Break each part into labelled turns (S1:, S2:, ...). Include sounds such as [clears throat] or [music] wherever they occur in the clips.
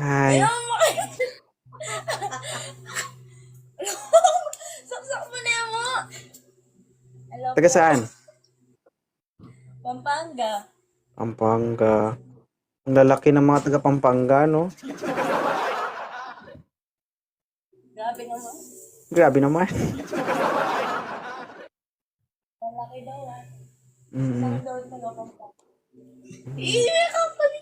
S1: Hi.
S2: Ayaw mo kayo. [laughs] Saksak mo na mo. Hello
S1: Taga
S2: po.
S1: saan?
S2: Pampanga.
S1: Pampanga. Ang lalaki ng mga taga Pampanga, no?
S2: Grabe naman.
S1: Grabe naman.
S2: Malaki daw ah.
S1: Mm.
S2: Saan daw taga Pampanga? Ih, may kapalit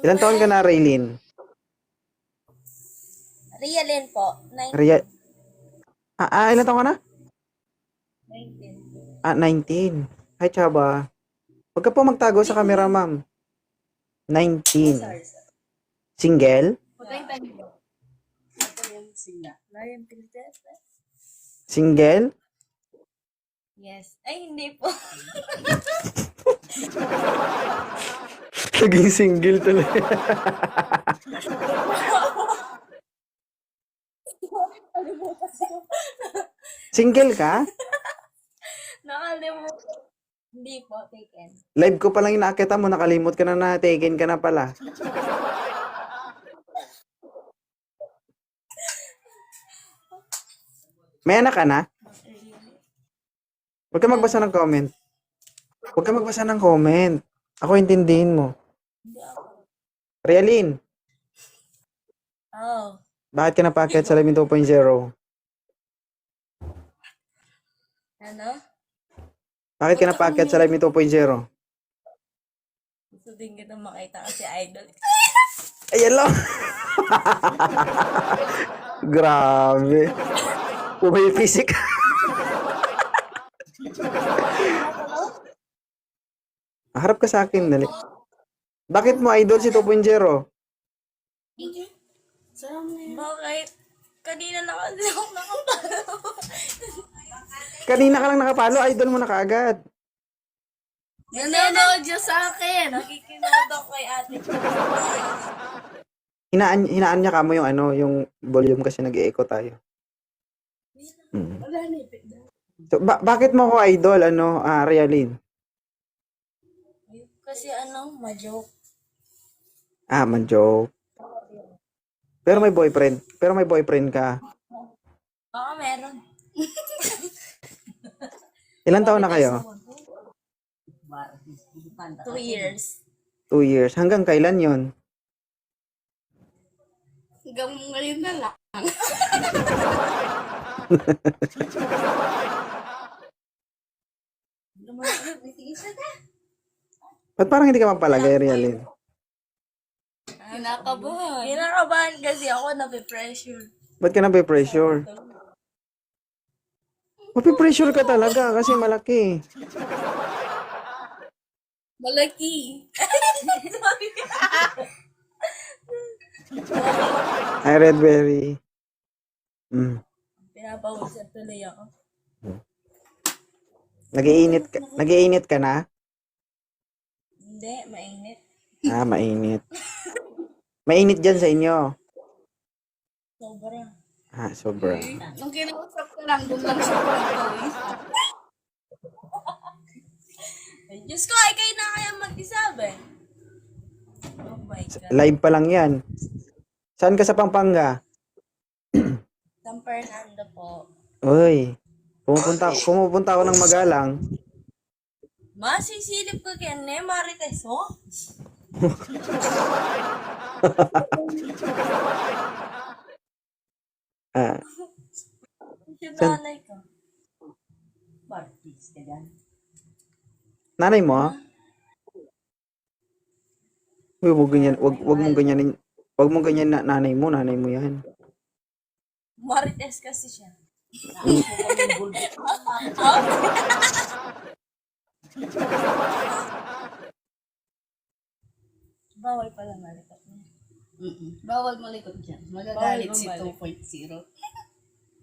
S1: Ilan taon ka na, Raylene?
S2: Rialin po. 19.
S1: Ria... Ah, ah, ilan taon ka na?
S2: 19.
S1: Ah, 19. Hi, Chaba. Huwag ka po magtago sa camera, ma'am. 19.
S2: Sorry, sir.
S1: Single?
S2: Pagkain tayo. Ito yung sila. Lion Princess.
S1: Single?
S2: Yes. Ay, hindi po. [laughs]
S1: Naging single tuloy. Single ka?
S2: Nakalimutan. Hindi po, taken.
S1: Live ko palang inaakita mo, nakalimot ka na na, taken ka na pala. May anak ka na? Huwag ka magbasa ng comment. Huwag ka magbasa ng comment. Ako intindihin mo. Realin,
S2: Oh.
S1: bakit ka napakyat sa Live 2.0?
S2: Ano?
S1: Bakit ka napakyat sa Live 2.0?
S2: Gusto din kita makita kasi idol.
S1: Ayan lang. Grabe. Physic. Harap ka sa akin, dali. Bakit mo idol si 2.0?
S2: Bakit? Kanina na kasi ako nakapalo.
S1: Kanina ka lang nakapalo, idol mo na kaagad.
S2: Nanonood siya sa akin. Nakikinood ako kay ate.
S1: Hinaan, hinaan niya ka mo yung ano, yung volume kasi nag-echo tayo. Mm.
S2: Wala na ipit na.
S1: So, ba- bakit mo ko idol, ano, ah, Realin?
S2: Kasi ano, ma-joke.
S1: Ah, man-joke. Pero may boyfriend. Pero may boyfriend ka.
S2: Oo, meron. [laughs]
S1: Ilan taon na kayo?
S2: Two years.
S1: Two years. Hanggang kailan yon?
S2: Hanggang ngayon na lang. [laughs]
S1: Ba't parang hindi ka mapalagay, Realin?
S2: Kinakabahan. Kinakabahan kasi ako nape-pressure.
S1: Ba't ka nape-pressure? Mape-pressure ka talaga kasi malaki.
S2: Malaki. [laughs]
S1: Ay, Redberry. Mm.
S2: Pinapawisan tuloy ako.
S1: Nagiinit ka, nagiinit ka na?
S2: Hindi, mainit.
S1: Ah, mainit. [laughs] Mainit dyan sa inyo.
S2: Sobra.
S1: Ah, sobra.
S2: Nung kinausap ko lang, doon lang siya pinag-pawis. Ay, [laughs] Diyos ko, ay kayo na kaya mag-isabi. Oh my God.
S1: Live pa lang yan. Saan ka sa Pampanga? [clears throat]
S2: San Fernando po.
S1: Uy, pumupunta, pumupunta ako ng magalang.
S2: Masisilip ko kaya ne, Marites, oh. [laughs] [laughs]
S1: Ah,
S2: Yung nanay ko. Marites ka dyan.
S1: nanay mo? Uy, wag ganyan, wag, wag mong ganyanin, wag mong ganyan na nanay mo, nanay mo yan.
S2: Marites kasi siya. Bawal pala niya.
S3: Mm-mm. Bawal malikot dyan. Magagalit si
S2: Bawal
S3: 2.0.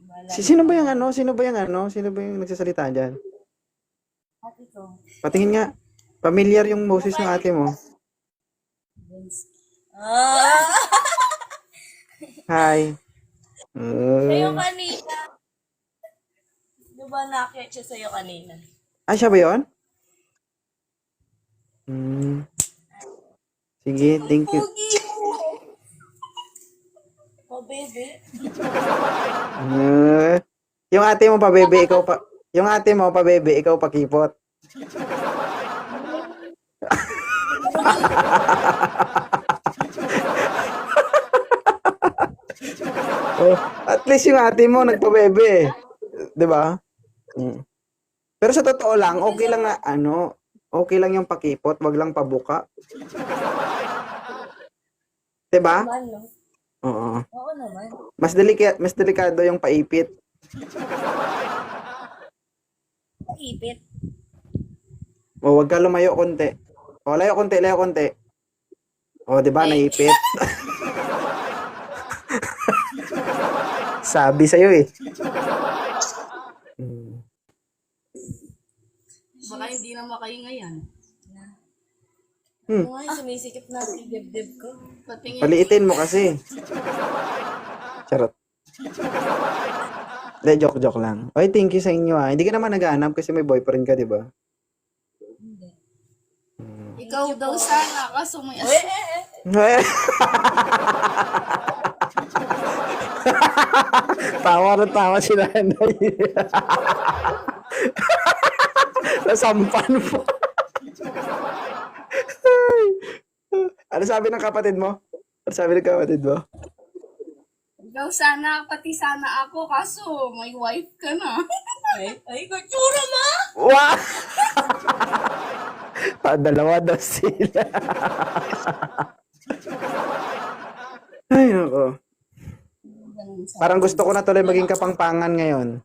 S2: Wala.
S1: Si, sino ba yung ano? Sino ba yung ano? Sino ba yung nagsasalita dyan?
S2: Ate ko.
S1: Patingin nga. Familiar yung boses ng ate mo.
S2: Ah!
S1: Hi.
S2: Sa'yo
S1: Uh,
S2: kanina. Di ba nakit siya sa'yo kanina?
S1: ah, siya ba yun? Hmm. Sige, thank you. Eh, yung ate mo pa bebe, ikaw pa yung ate mo pa bebe, ikaw pa kipot. [laughs] oh, at least yung ate mo nagpa-bebe. 'Di ba? Mm. Pero sa totoo lang, okay lang na ano, okay lang yung pakipot, wag lang pabuka. 'Di ba? Oo.
S2: Oo naman.
S1: Mas delikado, mas delikado yung paipit.
S2: Ipit.
S1: O, wag ka lumayo konti. O, layo konti, layo konti. O, di ba, naipit? [laughs] Sabi sa'yo eh. Hmm.
S3: Baka hindi na makahinga yan.
S1: Hmm.
S2: Ano nga sumisikip na yung dibdib ko?
S3: Patingin.
S1: Paliitin mo kasi. Charot. Hindi, joke, joke lang. Oy, thank you sa inyo ah. Hindi ka naman naghahanap kasi may boyfriend ka, di ba?
S3: Ikaw daw sana, kaso may
S2: Eh,
S3: as-
S2: eh, eh. [laughs]
S1: tawa na tawa si nanay. [laughs] Nasampan po. Ano sabi ng kapatid mo? Ano sabi ng kapatid mo?
S3: Ikaw sana, pati sana ako, kaso may wife ka na. [laughs]
S2: Ay, ay, katsura ma!
S1: Wow! ah, [laughs] dalawa daw sila. [laughs] Ay, nako. Parang gusto ko na tuloy maging kapangpangan ngayon.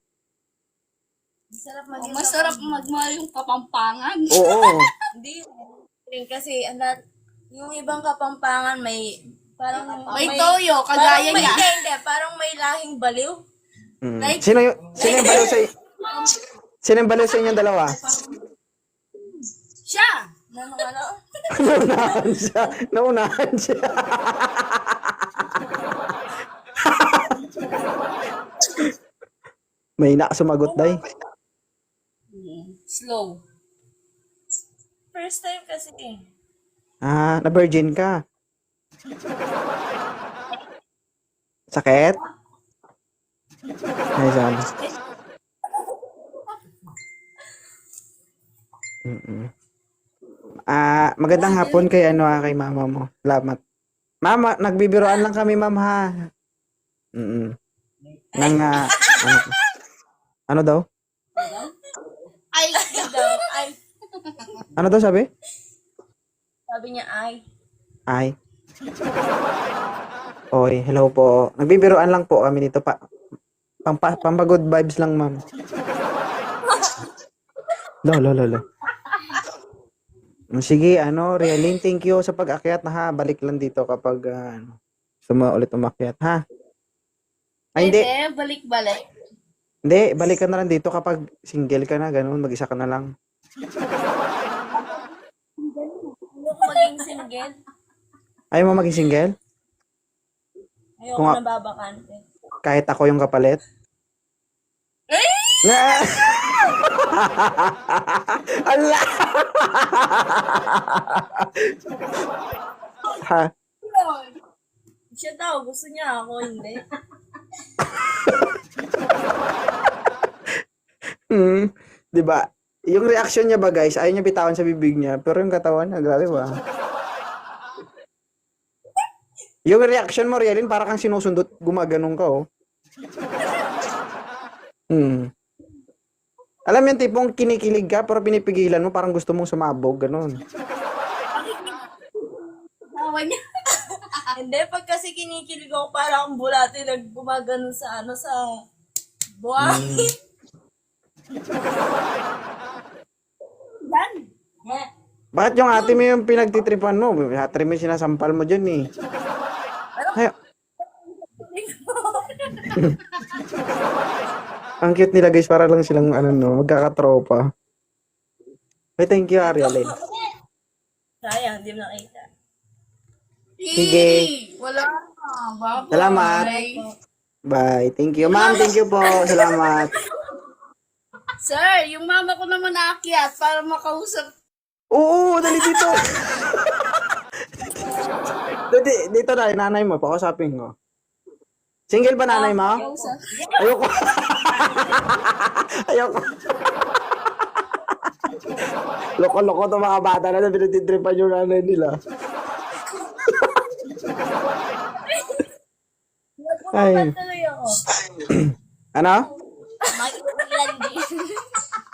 S2: Masarap
S3: Oh,
S2: maging
S3: masarap magmahal yung kapampangan.
S1: Oo.
S2: Hindi. Kasi, ang yung ibang kapampangan may parang
S3: May toyo, kagaya
S2: parang may,
S3: niya.
S2: Hindi, hindi, parang may lahing baliw.
S1: Mm.
S2: Like-
S1: Sino yung, sino yung baliw sa Sino yung baliw sa inyong dalawa?
S3: Siya!
S2: Na ano?
S1: Naunahan siya. Naunahan siya. [laughs] May na sumagot day.
S3: Hmm, Slow.
S2: First time kasi eh.
S1: Ah, na virgin ka. Sakit? Ay, sabi. Mm-mm. Ah, magandang hapon kay ano ah, kay mama mo. Salamat. Mama, nagbibiroan lang kami, ma'am ha. Mm. Nang ah, ano, ano daw?
S3: Ay
S2: daw, ay.
S1: Ano daw sabi?
S2: Sabi niya ay.
S1: Ay. Oy, hello po. Nagbibiroan lang po kami dito pa. Pampa, pampagood vibes lang, ma'am. Lo, lo, lo, lo. Sige, ano, Realin, thank you sa pag-akyat na ha. Balik lang dito kapag ano, mo ulit umakyat, ha? Ay, hindi.
S3: Pwede, balik-balik.
S1: Hindi, balik ka na lang dito kapag single ka na, ganun, mag-isa ka na lang.
S2: Ayoko maging single.
S1: Ayaw mo maging single?
S2: Ayoko
S1: Kung
S2: na babakante.
S1: Kahit ako yung kapalit? Na! [laughs] Ala! ha?
S2: Siya daw, gusto niya ako, hindi.
S1: Hmm. 'Di ba? Yung reaction niya ba guys, ayaw niya bitawan sa bibig niya, pero yung katawan niya, grabe ba? Yung reaction mo, Rialin, para kang sinusundot, gumaganong ka, oh. Hmm. Alam yung tipong kinikilig ka, pero pinipigilan mo, parang gusto mong sumabog, ganun.
S3: Tawa niya. [laughs]
S2: hindi, pag kasi kinikilig ako para akong bulate, naggumagano sa ano, sa buhangin.
S3: Dan.
S2: Eh,
S1: Bakit yung ate mo yung pinagtitripan mo? Ate mo yung sinasampal mo dyan, eh. Ay, [laughs] ang cute nila guys, para lang silang ano no, magkakatropa. Hey, thank you, Ariel.
S2: Sayang, hindi mo nakita.
S1: Sige.
S3: Wala na.
S1: Salamat. Bye. Thank you. Ma'am, thank you po. Salamat.
S3: Sir, yung mama ko naman naakyat para makausap
S1: Oo, dali dito. dito, dito na, nanay mo, pakausapin ko. Single ba nanay mo?
S3: Kausap.
S1: Ayoko. Ayoko. Loko-loko to mga bata na pinatitripan yung nanay nila. Ay.
S2: Ay.
S1: Ano?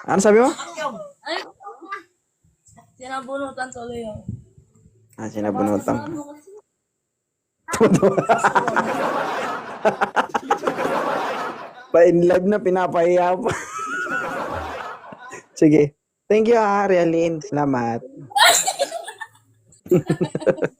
S1: Ano sabi mo?
S2: Ay, sinabunutan tuloy ako.
S1: Ah, sinabunutan. [laughs] Pa in live na pinapahiya pa. Sige. Thank you ha, Realin. Salamat. [laughs]